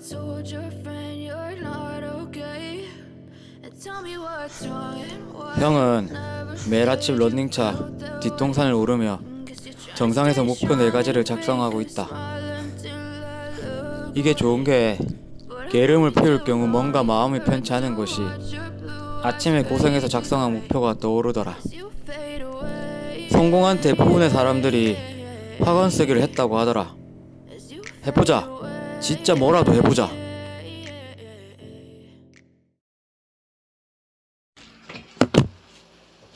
told your friend you're not okay. And tell me what's wrong and why 형은 매일 아침 런닝차 뒷동산을 오르며 정상에서 목표 네 가지를 작성하고 있다. 이게 좋은 게 게으름을 피울 경우 뭔가 마음이 편치 않은 것이 아침에 고생해서 작성한 목표가 떠오르더라. 성공한 대부분의 사람들이 학원 쓰기를 했다고 하더라. 해보자. 진짜 뭐라도 해보자.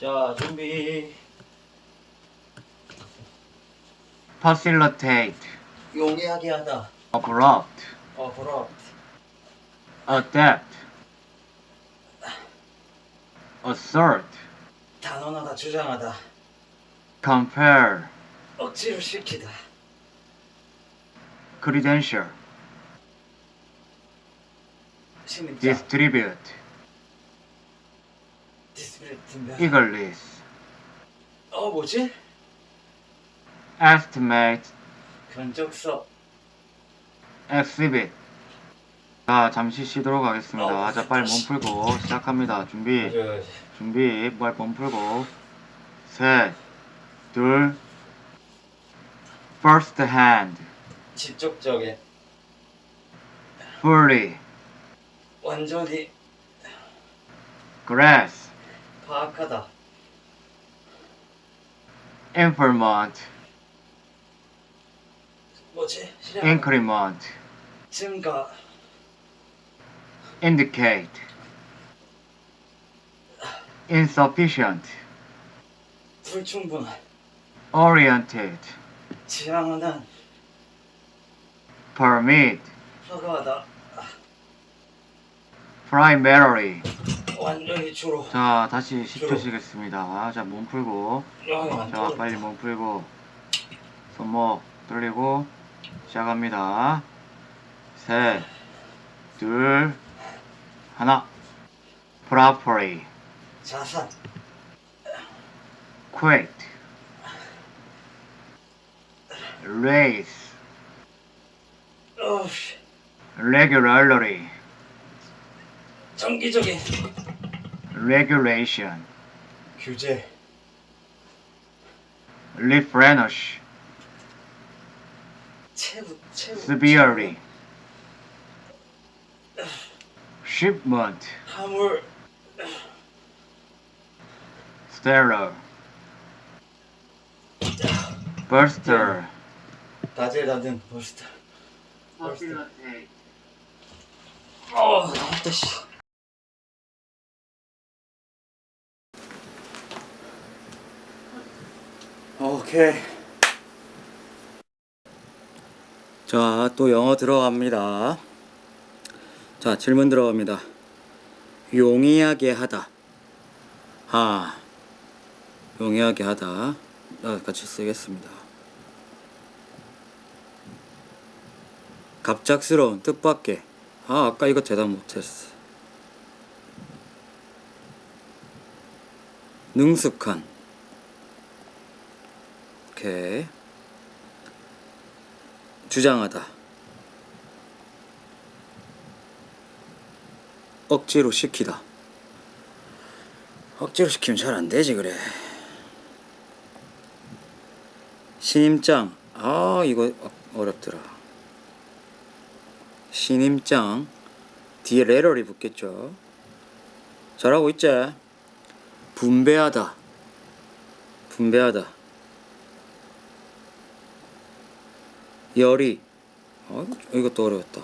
자 준비. facilitate, 용이하게 하다. abrupt, 어 그럼. adapt, assert, 단언하다 주장하다. compare, 억지로 시키다. credential, distribute, 디스플레이 eagerness, 어 뭐지? estimate, 견적서. exhibit. 자, 잠시 쉬도록 하겠습니다. 어, 자, 빨리 몸 풀고 시작합니다. 준비, 준비, 빨리 몸 풀고. 셋, 둘, first hand, 직접적인. fully, 완전히 grass, 파악하다. implement, 뭐지? 실행. increment, 증가. indicate, insufficient, 불충분한. oriented, 지향하는. permit, 허가하다. Primarily. 완전히 주로. 자, 다시 10초 쉬겠습니다. 자, 몸 풀고. 아, 자, 빨리 몸 풀고. 손목 돌리고. 시작합니다. 셋, 둘, 하나. properly, 자산. quit, raise, 어우씨. regularly, 정기적인. regulation, 규제. replenish, 채우. 채우. severely, shipment, 화물. stellar, burster, 다재다든 버스터. 어, 나왔다 씨. 오케이. 자, 또 영어 들어갑니다. 자, 질문 들어갑니다. 용이하게 하다. 아, 용이하게 하다. 아, 같이 쓰겠습니다. 갑작스러운 뜻밖의. 아, 아까 이거 대답 못했어. 능숙한. 오케이. 주장하다. 억지로 시키다. 억지로 시키면 잘 안 되지 그래. 신임장. 아 이거 어- 어렵더라. 신임장. 뒤에 레럴이 붙겠죠. 잘하고 있지? 분배하다. 분배하다. 열이. 어, 이것도 어려웠다.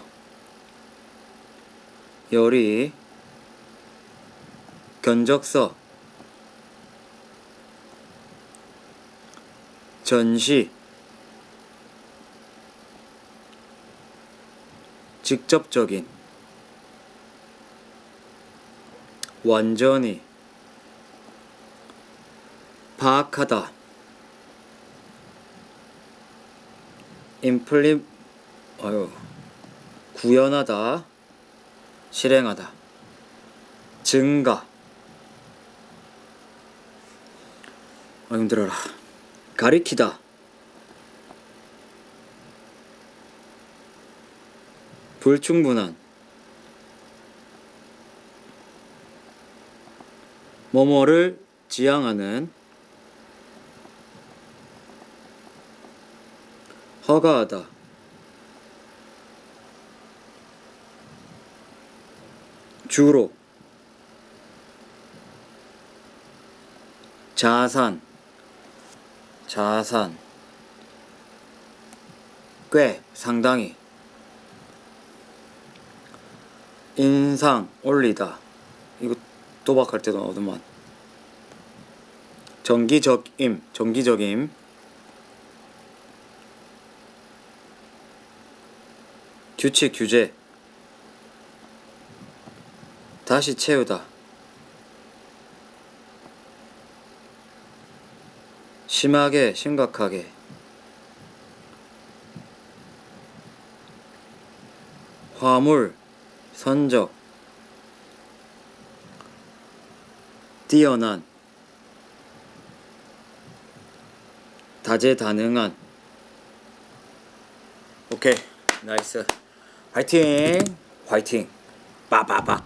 열이. 견적서. 전시. 직접적인. 완전히. 파악하다. 임플림 아유 구현하다 실행하다. 증가. 아 힘들어라. 가리키다. 불충분한. 뭐뭐를 지향하는 허가하다. 주로 자산 자산 꽤 상당히 인상 올리다. 이거 도박할 때도 나오더만 정기적임 정기적임 규칙 규제. 다시 채우다. 심하게 심각하게. 화물 선적. 뛰어난. 다재다능한. 오케이. 나이스 화이팅. 화이팅. 빠빠빠